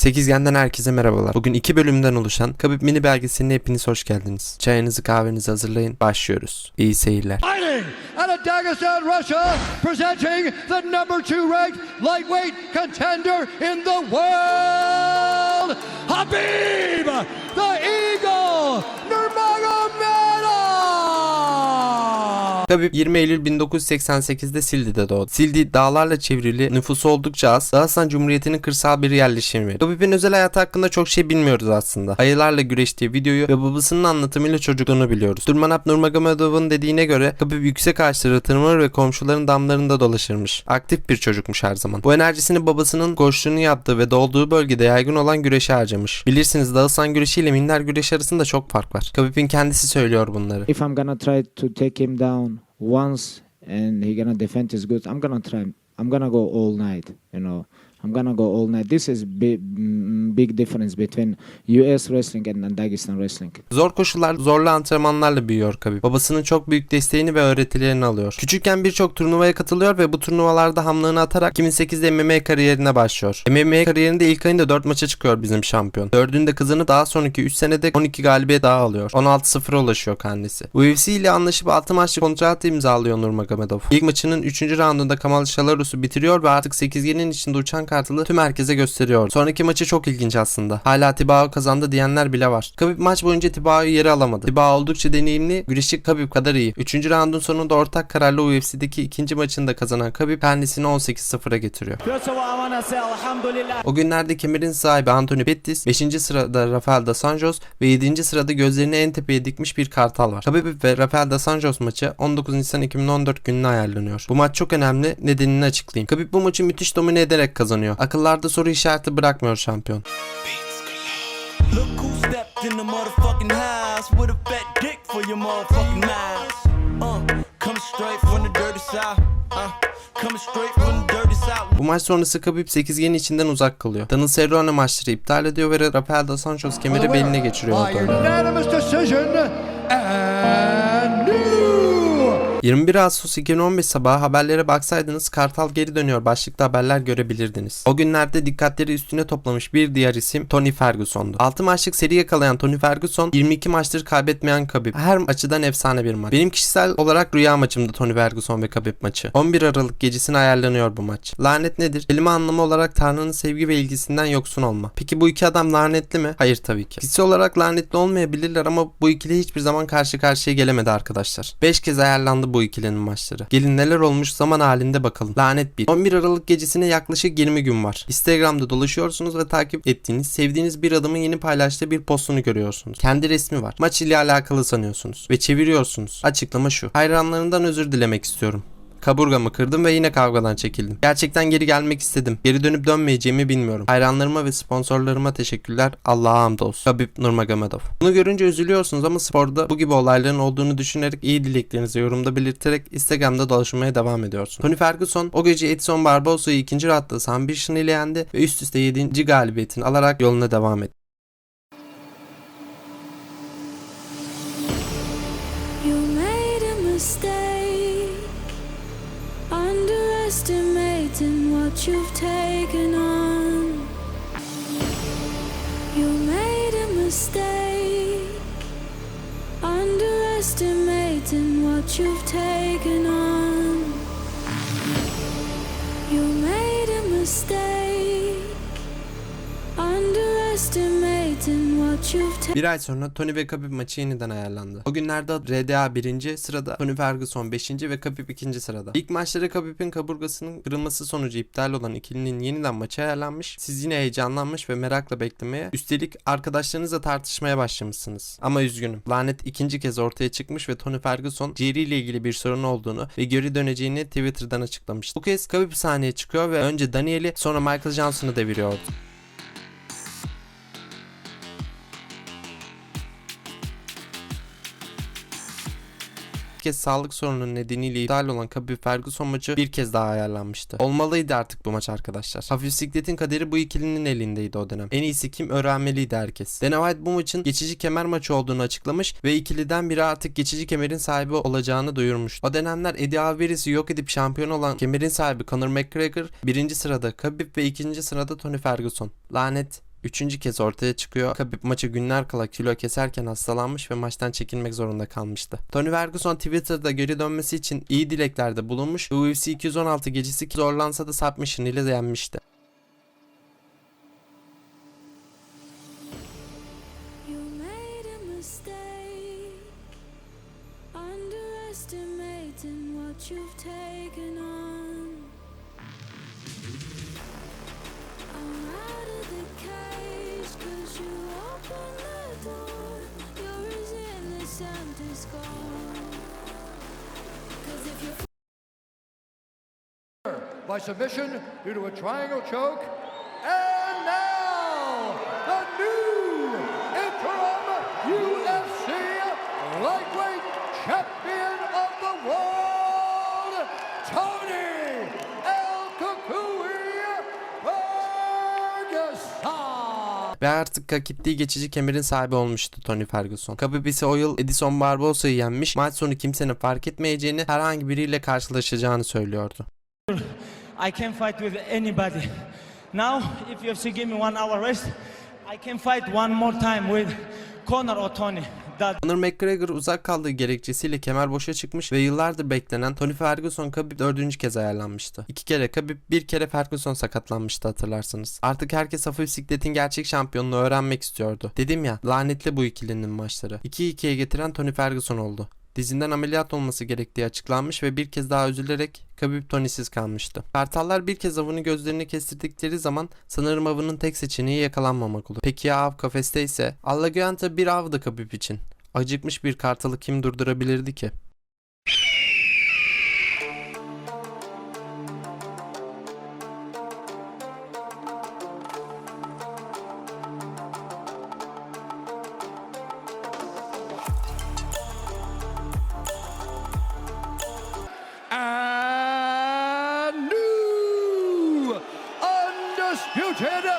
Sekizgen'den herkese merhabalar. Bugün iki bölümden oluşan Kabip mini belgeseline hepiniz hoş geldiniz. Çayınızı kahvenizi hazırlayın. Başlıyoruz. İyi seyirler. Fighting out of Dagestan, Russia, presenting the number two ranked lightweight contender in the world, Habib Kabip 20 Eylül 1988'de Sildi'de doğdu. Sildi dağlarla çevrili, nüfusu oldukça az, Dağıstan Cumhuriyeti'nin kırsal bir yerleşim yeri. Kabip'in özel hayatı hakkında çok şey bilmiyoruz aslında. Ayılarla güreştiği videoyu ve babasının anlatımıyla çocukluğunu biliyoruz. Durmanap Nurmagomedov'un dediğine göre Kabip yüksek ağaçlara tırmanır ve komşuların damlarında dolaşırmış. Aktif bir çocukmuş her zaman. Bu enerjisini babasının koçluğunu yaptığı ve doğduğu bölgede yaygın olan güreşe harcamış. Bilirsiniz Dağıstan güreşi ile minder güreşi arasında çok fark var. Kabip'in kendisi söylüyor bunları. if I'm gonna try to take him down once and he gonna defend his goods, I'm gonna try. I'm gonna go all night. You know, I'm gonna go all night. This is big, big difference between U.S. wrestling and, Dagestan wrestling. Zor koşullar, zorlu antrenmanlarla büyüyor Khabib. Babasının çok büyük desteğini ve öğretilerini alıyor. Küçükken birçok turnuvaya katılıyor ve bu turnuvalarda hamlığını atarak 2008'de MMA kariyerine başlıyor. MMA kariyerinde ilk ayında 4 maça çıkıyor bizim şampiyon. Dördünde kazanıp daha sonraki 3 senede 12 galibiyet daha alıyor. 16-0'a ulaşıyor kendisi. UFC ile anlaşıp 6 maçlık kontrat imzalıyor Nurmagomedov. İlk maçının 3. raundunda Kamal Shalarus'u bitiriyor ve artık 8'genin içinde uçan kartalı tüm herkese gösteriyor. Sonraki maçı çok ilginç aslında. Hala Tibao kazandı diyenler bile var. Khabib maç boyunca Tibao'yu yeri alamadı. Tibao oldukça deneyimli, güreşi Khabib kadar iyi. 3. raundun sonunda ortak kararlı UFC'deki ikinci maçını da kazanan Khabib kendisini 18-0'a getiriyor. O günlerde kemerin sahibi Anthony Pettis, 5. sırada Rafael Dos Anjos ve 7. sırada gözlerini en tepeye dikmiş bir kartal var. Khabib ve Rafael Dos Anjos maçı 19 Nisan 2014 gününe ayarlanıyor. Bu maç çok önemli, nedenini açıklayayım. Khabib bu maçı müthiş domine ederek kazanıyor. Akıllarda soru işareti bırakmıyor şampiyon. Bu maç sonrası Khabib 8'genin içinden uzak kalıyor. Daniel Cerrone maçları iptal ediyor ve Rafael Dos Anjos kemeri beline geçiriyor 21 Ağustos 2015 sabahı haberlere baksaydınız Kartal geri dönüyor başlıkta haberler görebilirdiniz. O günlerde dikkatleri üstüne toplamış bir diğer isim Tony Ferguson'du. 6 maçlık seri yakalayan Tony Ferguson 22 maçtır kaybetmeyen Khabib. Her açıdan efsane bir maç. Benim kişisel olarak rüya maçımdı Tony Ferguson ve Khabib maçı. 11 Aralık gecesine ayarlanıyor bu maç. Lanet nedir? Kelime anlamı olarak Tanrı'nın sevgi ve ilgisinden yoksun olma. Peki bu iki adam lanetli mi? Hayır tabii ki. Kişisel olarak lanetli olmayabilirler ama bu ikili hiçbir zaman karşı karşıya gelemedi arkadaşlar. 5 kez ayarlandı bu ikilinin maçları. Gelin neler olmuş zaman halinde bakalım. Lanet 1. 11 Aralık gecesine yaklaşık 20 gün var. Instagram'da dolaşıyorsunuz ve takip ettiğiniz, sevdiğiniz bir adamın yeni paylaştığı bir postunu görüyorsunuz. Kendi resmi var. Maç ile alakalı sanıyorsunuz ve çeviriyorsunuz. Açıklama şu. Hayranlarından özür dilemek istiyorum. Kaburgamı kırdım ve yine kavgadan çekildim. Gerçekten geri gelmek istedim. Geri dönüp dönmeyeceğimi bilmiyorum. Hayranlarıma ve sponsorlarıma teşekkürler. Allah'a hamdolsun. Habib Nurmagomedov. Bunu görünce üzülüyorsunuz ama sporda bu gibi olayların olduğunu düşünerek iyi dileklerinizi yorumda belirterek Instagram'da dolaşmaya devam ediyorsunuz. Tony Ferguson o gece Edson Barbosa'yı ikinci rahatta Sambition ile yendi ve üst üste 7. galibiyetini alarak yoluna devam etti. You've taken on. You made a mistake, underestimating what you've taken on. You made a mistake, Bir ay sonra Tony ve Khabib maçı yeniden ayarlandı. O günlerde RDA 1. sırada, Tony Ferguson 5. ve Khabib 2. sırada. İlk maçları Khabib'in kaburgasının kırılması sonucu iptal olan ikilinin yeniden maça ayarlanmış. Siz yine heyecanlanmış ve merakla beklemeye, üstelik arkadaşlarınızla tartışmaya başlamışsınız. Ama üzgünüm. Lanet ikinci kez ortaya çıkmış ve Tony Ferguson ciğeriyle ilgili bir sorun olduğunu ve geri döneceğini Twitter'dan açıklamıştı. Bu kez Khabib sahneye çıkıyor ve önce Daniel'i sonra Michael Johnson'ı deviriyordu. Kez sağlık sorununun nedeniyle iptal olan Khabib Ferguson maçı bir kez daha ayarlanmıştı. Olmalıydı artık bu maç arkadaşlar. Hafif sikletin kaderi bu ikilinin elindeydi o dönem. En iyisi kim öğrenmeliydi herkes. Dana White bu maçın geçici kemer maçı olduğunu açıklamış ve ikiliden biri artık geçici kemerin sahibi olacağını duyurmuş. O dönemler Eddie Alvarez'i yok edip şampiyon olan kemerin sahibi Conor McGregor birinci sırada Khabib ve ikinci sırada Tony Ferguson. Lanet Üçüncü kez ortaya çıkıyor. Khabib maçı günler kala kilo keserken hastalanmış ve maçtan çekilmek zorunda kalmıştı. Tony Ferguson Twitter'da geri dönmesi için iyi dileklerde bulunmuş UFC 216 gecesi zorlansa da submission ile yenmişti. Cause if you by submission due to a triangle choke. Ve artık hak geçici kemerin sahibi olmuştu Tony Ferguson. Khabib ise o yıl Edison Barbosa'yı yenmiş, maç sonu kimsenin fark etmeyeceğini, herhangi biriyle karşılaşacağını söylüyordu. I can fight with anybody. Now, if UFC give me one hour rest, I can fight one more time with Conor or Tony. That Conor McGregor uzak kaldığı gerekçesiyle kemer boşa çıkmış ve yıllardır beklenen Tony Ferguson Khabib dördüncü kez ayarlanmıştı. İki kere Khabib bir kere Ferguson sakatlanmıştı hatırlarsınız. Artık herkes hafif bisikletin gerçek şampiyonluğu öğrenmek istiyordu. Dedim ya lanetli bu ikilinin maçları. 2-2'ye getiren Tony Ferguson oldu. Dizinden ameliyat olması gerektiği açıklanmış ve bir kez daha üzülerek Khabib Tony'siz kalmıştı. Kartallar bir kez avını gözlerini kestirdikleri zaman sanırım avının tek seçeneği yakalanmamak olur. Peki ya av kafeste ise? Allaguanta bir avdı Khabib için. Acıkmış bir kartalı kim durdurabilirdi ki? Undisputed